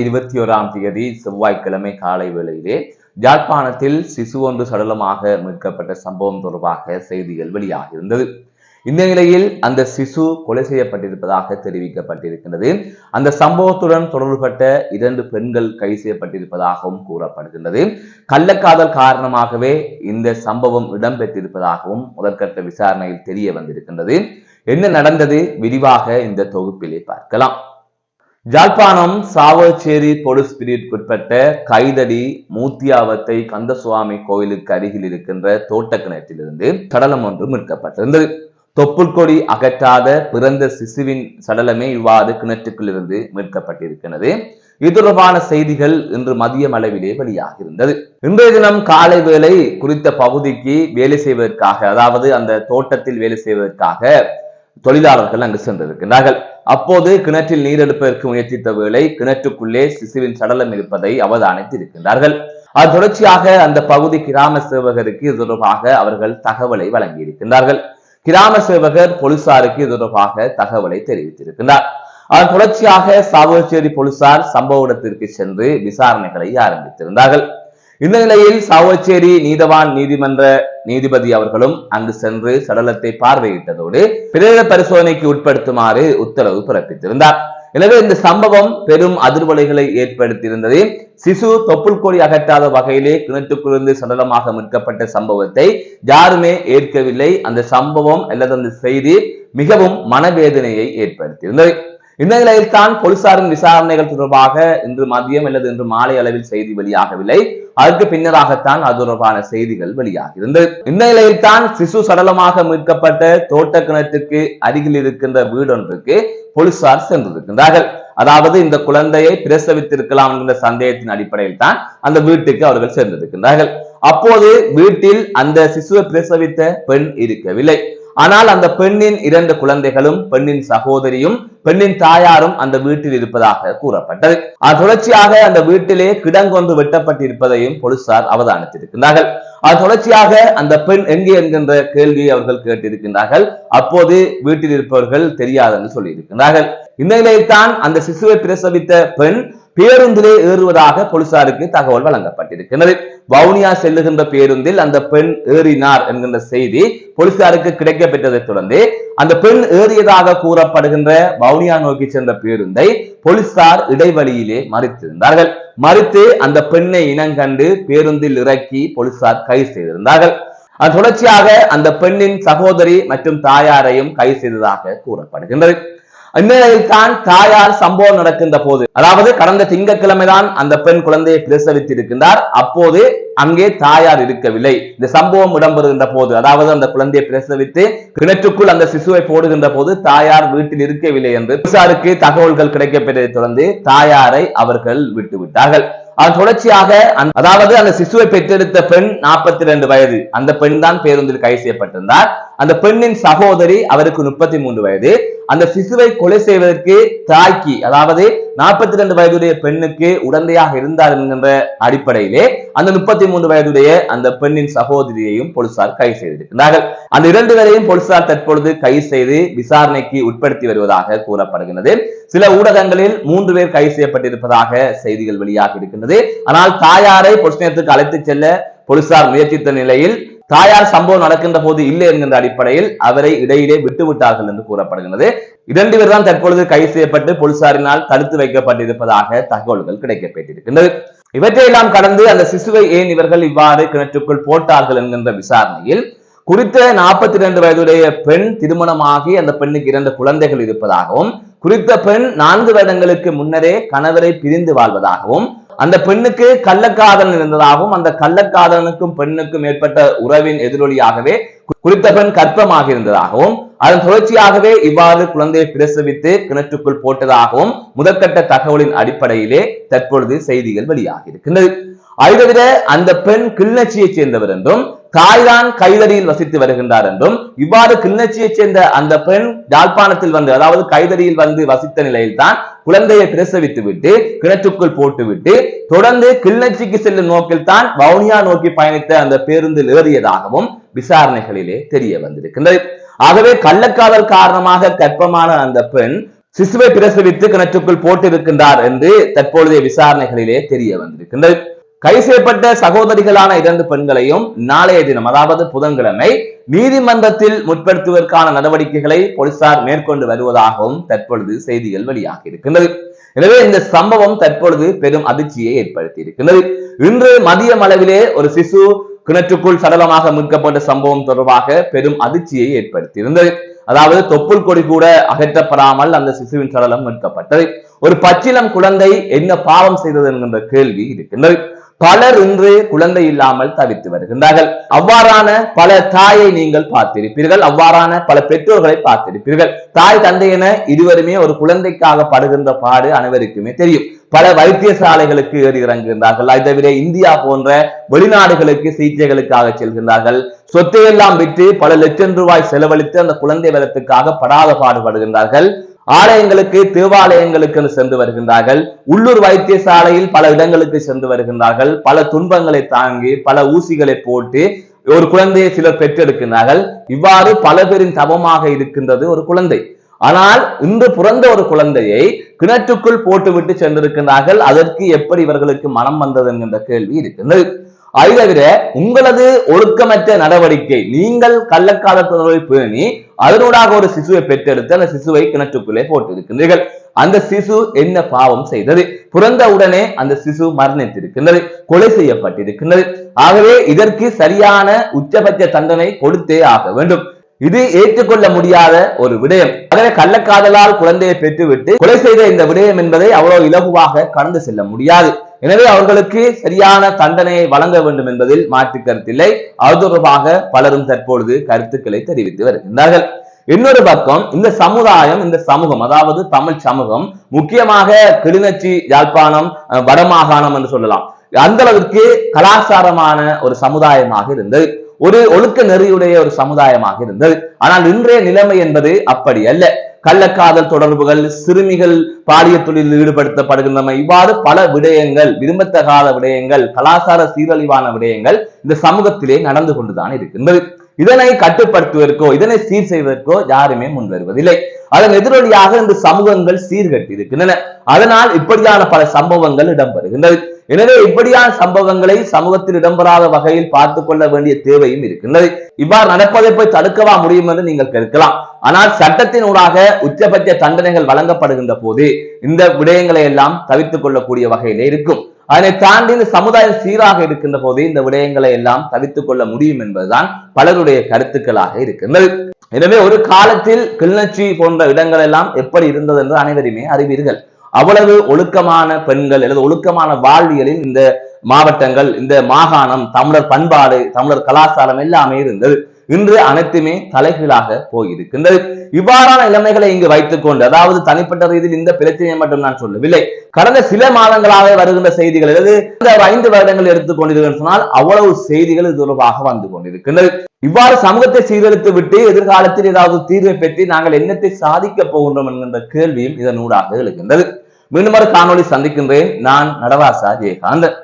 இருபத்தி ஓராம் தேதி செவ்வாய்க்கிழமை காலை வேளையிலே யாழ்ப்பாணத்தில் சிசு ஒன்று சடலமாக மீட்கப்பட்ட சம்பவம் தொடர்பாக செய்திகள் வெளியாகியிருந்தது. இந்த நிலையில் அந்த சிசு கொலை செய்யப்பட்டிருப்பதாக தெரிவிக்கப்பட்டிருக்கின்றது. அந்த சம்பவத்துடன் தொடர்புபட்ட இரண்டு பெண்கள் கைது செய்யப்பட்டிருப்பதாகவும் கூறப்படுகின்றது. கள்ளக்காதல் காரணமாகவே இந்த சம்பவம் இடம்பெற்றிருப்பதாகவும் முதற்கட்ட விசாரணையில் தெரிய வந்திருக்கின்றது. என்ன நடந்தது? விரிவாக இந்த தொகுப்பிலே பார்க்கலாம். ஜாழ்ப்பாணம் சாவச்சேரி போலீஸ் பிரிவுக்குட்பட்ட கைதடி மூத்தியாவத்தை கந்தசுவாமி கோயிலுக்கு அருகில் இருக்கின்ற தோட்ட கிணற்றிலிருந்து சடலம் ஒன்று மீட்கப்பட்டிருந்தது. தொப்புள் கொடி அகற்றாத பிறந்த சிசுவின் சடலமே இவ்வாறு கிணற்றுக்குள் இருந்து மீட்கப்பட்டிருக்கிறது. இது தொடர்பான செய்திகள் இன்று மதியம் அளவிலே வெளியாகியிருந்தது. இன்றைய தினம் காலை வேலை குறித்த பகுதிக்கு வேலை செய்வதற்காக அதாவது அந்த தோட்டத்தில் வேலை செய்வதற்காக தொழிலாளர்கள் அங்கு சென்றிருக்கிறார்கள் அப்போது கிணற்றில் நீர் எடுப்பதற்கு முயற்சித்த வேளை கிணற்றுக்குள்ளே சிசுவின் சடலம் இருப்பதை அவதானித்திருக்கின்றார்கள். அது தொடர்ச்சியாக அந்த பகுதி கிராம சேவகருக்கு இது தொடர்பாக அவர்கள் தகவலை வழங்கியிருக்கின்றார்கள். கிராம சேவகர் போலீசாருக்கு இது தொடர்பாக தகவலை தெரிவித்திருக்கின்றார். அதன் தொடர்ச்சியாக சாவகச்சேரி போலீசார் சம்பவ இடத்திற்கு சென்று விசாரணைகளை ஆரம்பித்திருந்தார்கள். இந்த நிலையில் சாவச்சேரி நீதவான் நீதிமன்ற நீதிபதி அவர்களும் அங்கு சென்று சடலத்தை பார்வையிட்டதோடு பிரேத பரிசோதனைக்கு உட்படுத்துமாறு உத்தரவு பிறப்பித்திருந்தார். எனவே இந்த சம்பவம் பெரும் அதிர்வலைகளை ஏற்படுத்தியிருந்தது. சிசு தொப்புள் கொடி அகற்றாத வகையிலே கிணற்றுக்குழுந்து சடலமாக மீட்கப்பட்ட சம்பவத்தை யாருமே ஏற்கவில்லை. அந்த சம்பவம் அல்லது அந்த செய்தி மிகவும் மனவேதனையை ஏற்படுத்தியிருந்தது. இந்த தான் போலீசாரின் விசாரணைகள் தொடர்பாக இன்று மதியம் அல்லது இன்று மாலை அளவில் செய்தி வெளியாகவில்லை. அதற்கு பின்னராகத்தான் அது தொடர்பான செய்திகள் வெளியாகியிருந்தது. இந்த நிலையில்தான் சிசு சடலமாக மீட்கப்பட்ட தோட்ட கிணற்றுக்கு அருகில் இருக்கின்ற வீடொன்றுக்கு போலீசார் சென்றிருக்கின்றார்கள். அதாவது இந்த குழந்தையை பிரசவித்திருக்கலாம் என்ற சந்தேகத்தின் அடிப்படையில் தான் அந்த வீட்டுக்கு அவர்கள் சென்றிருக்கின்றார்கள். அப்போது வீட்டில் அந்த சிசுவை பிரசவித்த பெண் இருக்கவில்லை. ஆனால் அந்த பெண்ணின் இரண்டு குழந்தைகளும் பெண்ணின் சகோதரியும் பெண்ணின் தாயாரும் அந்த வீட்டில் இருப்பதாக கூறப்பட்டது. அது தொடர்ச்சியாக அந்த வீட்டிலே கிடங்கொன்று வெட்டப்பட்டிருப்பதையும் போலீசார் அவதானித்திருக்கிறார்கள் அது தொடர்ச்சியாக அந்த பெண் எங்கே என்கின்ற கேள்வியை அவர்கள் கேட்டிருக்கின்றார்கள். அப்போது வீட்டில் இருப்பவர்கள் தெரியாது என்று சொல்லியிருக்கிறார்கள் இந்த நிலையில்தான் அந்த சிசுவை பிரசவித்த பெண் பேருந்திலே ஏறுவதாக போலீசாருக்கு தகவல் வழங்கப்பட்டிருக்கிறது. வவுனியா செல்லுகின்ற பேருந்தில் அந்த பெண் ஏறினார் என்கின்ற செய்தி போலீசாருக்கு கிடைக்கப்பெற்றதை தொடர்ந்து அந்த பெண் ஏறியதாக கூறப்படுகின்ற வவுனியா நோக்கி சென்ற பேருந்தை போலீசார் இடைவெளியிலே மறித்திருந்தார்கள். மறித்து அந்த பெண்ணை இனங்கண்டு பேருந்தில் இறக்கி போலீசார் கைது செய்திருந்தார்கள். அது தொடர்ச்சியாக அந்த பெண்ணின் சகோதரி மற்றும் தாயாரையும் கைது செய்ததாக கூறப்படுகின்றது. இந்நிலையில் தான் தாயார் சம்பவம் நடக்கின்ற போது அதாவது கடந்த திங்கட்கிழமைதான் அந்த பெண் குழந்தையை பிரசவித்திருக்கின்றார். அப்போது அங்கே தாயார் இருக்கவில்லை. இந்த சம்பவம் இடம்பெறுகின்ற போது அதாவது அந்த குழந்தையை பிரசவித்து கிணற்றுக்குள் அந்த சிசுவை போடுகின்ற போது தாயார் வீட்டில் இருக்கவில்லை என்று போலீசாருக்கு தகவல்கள் கிடைக்கப்பட்டதை தொடர்ந்து தாயாரை அவர்கள் விட்டுவிட்டார்கள். அதன் தொடர்ச்சியாக அதாவது அந்த சிசுவை பெற்றெடுத்த பெண் நாற்பத்தி ரெண்டு வயது அந்த பெண் தான் பேருந்தில் கைது செய்யப்பட்டிருந்தார். அந்த பெண்ணின் சகோதரி அவருக்கு முப்பத்தி மூன்று வயது. அந்த சிசுவை கொலை செய்வதற்கு தாய்க்கு அதாவது நாற்பத்தி ரெண்டு வயதுடைய பெண்ணுக்கு உடந்தையாக இருந்தார் என்கின்ற அடிப்படையிலே அந்த முப்பத்தி மூன்று வயதுடைய அந்த பெண்ணின் சகோதரியையும் போலீசார் கைது செய்திருக்கிறார்கள் அந்த இரண்டு பேரையும் போலீசார் தற்பொழுது கைது செய்து விசாரணைக்கு உட்படுத்தி வருவதாக கூறப்படுகிறது சில ஊடகங்களில் மூன்று பேர் கைது செய்யப்பட்டிருப்பதாக செய்திகள் வெளியாக இருக்கின்றது. ஆனால் தாயாரை பொலிஸ் நிலையத்துக்கு அழைத்து செல்ல போலீசார் முயற்சித்த நிலையில் தாயார் சம்பவம் நடக்கின்ற போது இல்லை என்கின்ற அடிப்படையில் அவரை இடையிலே விட்டு விட்டார்கள் என்று கூறப்படுகிறது இரண்டு பேர் தான் தற்பொழுது கைது செய்யப்பட்டு போலீசாரினால் தடுத்து வைக்கப்பட்டிருப்பதாக தகவல்கள் கிடைக்கப்பட்டிருக்கின்றது இவற்றையெல்லாம் கடந்து அந்த சிசுவை ஏன் இவர்கள் இவ்வாறு கிணற்றுக்குள் போட்டார்கள் என்கின்ற விசாரணையில் குறித்த நாற்பத்தி இரண்டு வயதுடைய பெண் திருமணமாகி அந்த பெண்ணுக்கு இரண்டு குழந்தைகள் இருப்பதாகவும் குறித்த பெண் நான்கு வருடங்களுக்கு முன்னரே கணவரை பிரிந்து வாழ்வதாகவும் அந்த பெண்ணுக்கு கள்ளக்காதல் இருந்ததாகவும் அந்த கள்ளக்காதலனுக்கும் பெண்ணுக்கும் ஏற்பட்ட உறவின் எதிரொலியாகவே குறித்த பெண் கற்பமாக இருந்ததாகவும் அதன் தொடர்ச்சியாகவே இவ்வாறு குழந்தையை பிரசவித்து கிணற்றுக்குள் போட்டதாகவும் முதற்கட்ட தகவலின் அடிப்படையிலே தற்பொழுது செய்திகள் வெளியாகி இருக்கின்றது. அதை அந்த பெண் கிளிநொச்சியை சேர்ந்தவர் என்றும் தாய்தான் கைதறியில் வசித்து வருகின்றார் என்றும் இவ்வாறு கிளிநொச்சியை சேர்ந்த அந்த பெண் யாழ்ப்பாணத்தில் வந்து அதாவது கைதறியில் வந்து வசித்த நிலையில்தான் குழந்தையை பிரசவித்து விட்டு கிணற்றுக்குள் போட்டுவிட்டு தொடர்ந்து கிளிநொச்சிக்கு செல்லும் நோக்கில் தான் வவுனியா நோக்கி பயணித்த அந்த பேருந்தில் ஏறியதாகவும் விசாரணைகளிலே தெரிய வந்திருக்கின்றது. ஆகவே கள்ளக்காதல் காரணமாக கற்பமான அந்த பெண் சிசுவை பிரசவித்து கிணற்றுக்குள் போட்டிருக்கின்றார் என்று தற்பொழுதைய விசாரணைகளிலே தெரிய வந்திருக்கின்றது. கை செய்யப்பட்ட சகோதரிகளான இரண்டு பெண்களையும் நாளைய தினம் அதாவது புதன்கிழமை நீதிமன்றத்தில் முற்படுத்துவதற்கான நடவடிக்கைகளை போலீசார் மேற்கொண்டு வருவதாகவும் தற்பொழுது செய்திகள் வெளியாகி இருக்கின்றது. எனவே இந்த சம்பவம் தற்பொழுது பெரும் அதிர்ச்சியை ஏற்படுத்தி இருக்கின்றது இன்று மதியம் அளவிலே ஒரு சிசு கிணற்றுக்குள் சடலமாக மீட்கப்பட்ட சம்பவம் தொடர்பாக பெரும் அதிர்ச்சியை ஏற்படுத்தியிருந்தது. அதாவது தொப்புள் கொடி கூட அகற்றப்படாமல் அந்த சிசுவின் சடலம் மீட்கப்பட்டது. ஒரு பச்சிலம் குழந்தை என்ன பாவம் செய்தது என்கின்ற கேள்வி இருக்கின்றது. பலர் இன்று குழந்தை இல்லாமல் தவித்து வருகின்றார்கள். அவ்வாறான பல தாயை நீங்கள் பார்த்திருப்பீர்கள். அவ்வாறான பல பெற்றோர்களை பார்த்திருப்பீர்கள். தாய் தந்தை என இருவருமே ஒரு குழந்தைக்காக படுகின்ற பாடு அனைவருக்குமே தெரியும். பல வைத்தியசாலைகளுக்கு ஏறி இறங்குகின்றார்கள். அதை தவிர இந்தியா போன்ற வெளிநாடுகளுக்கு சிகிச்சைகளுக்காக செல்கின்றார்கள். சொத்தையெல்லாம் விற்று பல லட்சம் ரூபாய் செலவழித்து அந்த குழந்தை வளத்துக்காக படாத பாடுபடுகின்றார்கள். ஆலயங்களுக்கு தேவாலயங்களுக்கு சென்று வருகின்றார்கள். உள்ளூர் வைத்தியசாலையில் பல இடங்களுக்கு சென்று வருகின்றார்கள். பல துன்பங்களை தாங்கி பல ஊசிகளை போட்டு ஒரு குழந்தையை சிலர் பெற்றெடுக்கின்றார்கள். இவ்வாறு பல பேரின் தவமாக இருக்கின்றது ஒரு குழந்தை. ஆனால் இன்று பிறந்த ஒரு குழந்தையை கிணற்றுக்குள் போட்டுவிட்டு சென்றிருக்கின்றார்கள். அதற்கு எப்படி இவர்களுக்கு மனம் வந்தது என்கின்ற கேள்வி இருக்கின்றது. அதை தவிர உங்களது ஒழுக்கமற்ற நடவடிக்கை. நீங்கள் கள்ளக்காலத்தொடர்பை பேணி அதனூடாக ஒரு சிசுவை பெற்றெடுத்து அந்த சிசுவை கிணற்றுக்குள்ளே போட்டிருக்கின்றீர்கள். அந்த சிசு என்ன பாவம் செய்தது? பிறந்த உடனே அந்த சிசு மரணித்திருக்கின்றது கொலை செய்யப்பட்டிருக்கின்றது. ஆகவே இதற்கு சரியான உச்சபட்ச தண்டனை கொடுத்தே ஆக வேண்டும். இது ஏற்றுக்கொள்ள முடியாத ஒரு விடயம். ஆகவே கள்ளக்காதலால் குழந்தையை பெற்றுவிட்டு கொலை செய்த இந்த விடயம் என்பதை அவ்வளவு இலகுவாக கடந்து செல்ல முடியாது. எனவே அவர்களுக்கு சரியான தண்டனையை வழங்க வேண்டும் என்பதில் மாற்று கருத்தில்லை அது தொடர்பாக பலரும் தற்பொழுது கருத்துக்களை தெரிவித்து வருகின்றார்கள். இன்னொரு பக்கம் இந்த சமுதாயம் இந்த சமூகம் அதாவது தமிழ் சமூகம் முக்கியமாக கிளிநொச்சி யாழ்ப்பாணம் அஹ், வடமாகாணம் என்று சொல்லலாம். அந்த அளவிற்கு கலாச்சாரமான ஒரு சமுதாயமாக இருந்தது. ஒரு ஒழுக்க நெறியுடைய ஒரு சமுதாயமாக இருந்தது. ஆனால் இன்றைய நிலைமை என்பது அப்படி அல்ல. கள்ளக்காதல் தொடர்புகள் சிறுமிகள் பாலிய தொழிலில் ஈடுபடுத்தப்படுகின்றன. இவ்வாறு பல விடயங்கள் விரும்பத்தகாத விடயங்கள் கலாச்சார சீரழிவான விடயங்கள் இந்த சமூகத்திலே நடந்து கொண்டுதான் இருக்கின்றது. இதனை கட்டுப்படுத்துவதற்கோ இதனை சீர் செய்வதற்கோ யாருமே முன் வருவதில்லை அதன் எதிரொலியாக இந்த சமூகங்கள் சீர்கட்டி இருக்கின்றன அதனால் இப்படியான பல சம்பவங்கள் இடம்பெறுகின்றது. எனவே இப்படியான சம்பவங்களை சமூகத்தில் இடம்பெறாத வகையில் பார்த்துக் கொள்ள வேண்டிய தேவையும் இருக்கின்றது. இவ்வாறு நடப்பதை போய் தடுக்கவா முடியும் என்று நீங்கள் கேட்கலாம். ஆனால் சட்டத்தின் ஊடாக உச்சபட்ச தண்டனைகள் வழங்கப்படுகின்ற போது இந்த விடயங்களை எல்லாம் தவிர்த்துக் கொள்ளக்கூடிய வகையிலே இருக்கும். அதனை தாண்டி இந்த சமுதாயம் சீராக இருக்கின்ற போது இந்த விடயங்களை எல்லாம் தவிர்த்துக் கொள்ள முடியும் என்பதுதான் பலருடைய கருத்துக்களாக இருக்கின்றது. எனவே ஒரு காலத்தில் கிளிநொச்சி போன்ற இடங்கள் எல்லாம் எப்படி இருந்தது என்று அனைவருமே அறிவீர்கள். அவ்வளவு ஒழுக்கமான பெண்கள் அல்லது ஒழுக்கமான வாழ்வியலில் இந்த மாவட்டங்கள் இந்த மாகாணம் தமிழர் பண்பாடு தமிழர் கலாச்சாரம் எல்லாமே இருந்தது. இன்று அனைத்துமே தலைகீழாக போயிருக்கின்றது. இவ்வாறான நிலைமைகளை இங்கு வைத்துக் கொண்டு அதாவது தனிப்பட்ட ரீதியில் இந்த பிரச்சனையை மட்டும் நான் சொல்லவில்லை. கடந்த சில மாதங்களாக வருகின்ற செய்திகள் அல்லது இந்த ஒரு ஐந்து வருடங்கள் எடுத்துக்கொண்டிருக்கிறேன் சொன்னால் அவ்வளவு செய்திகள் இது தொடர்பாக வந்து கொண்டிருக்கின்றது. இவ்வாறு சமூகத்தை சீரழித்து விட்டு எதிர்காலத்தில் ஏதாவது தீர்வை பெற்று நாங்கள் என்னத்தை சாதிக்க போகின்றோம் என்கின்ற கேள்வியும் இதனூடாக எழுகின்றது. மீண்டும் ஒரு காணொளி சந்திக்கின்றேன் நான் நடவாசா ஜெயகாந்தன்.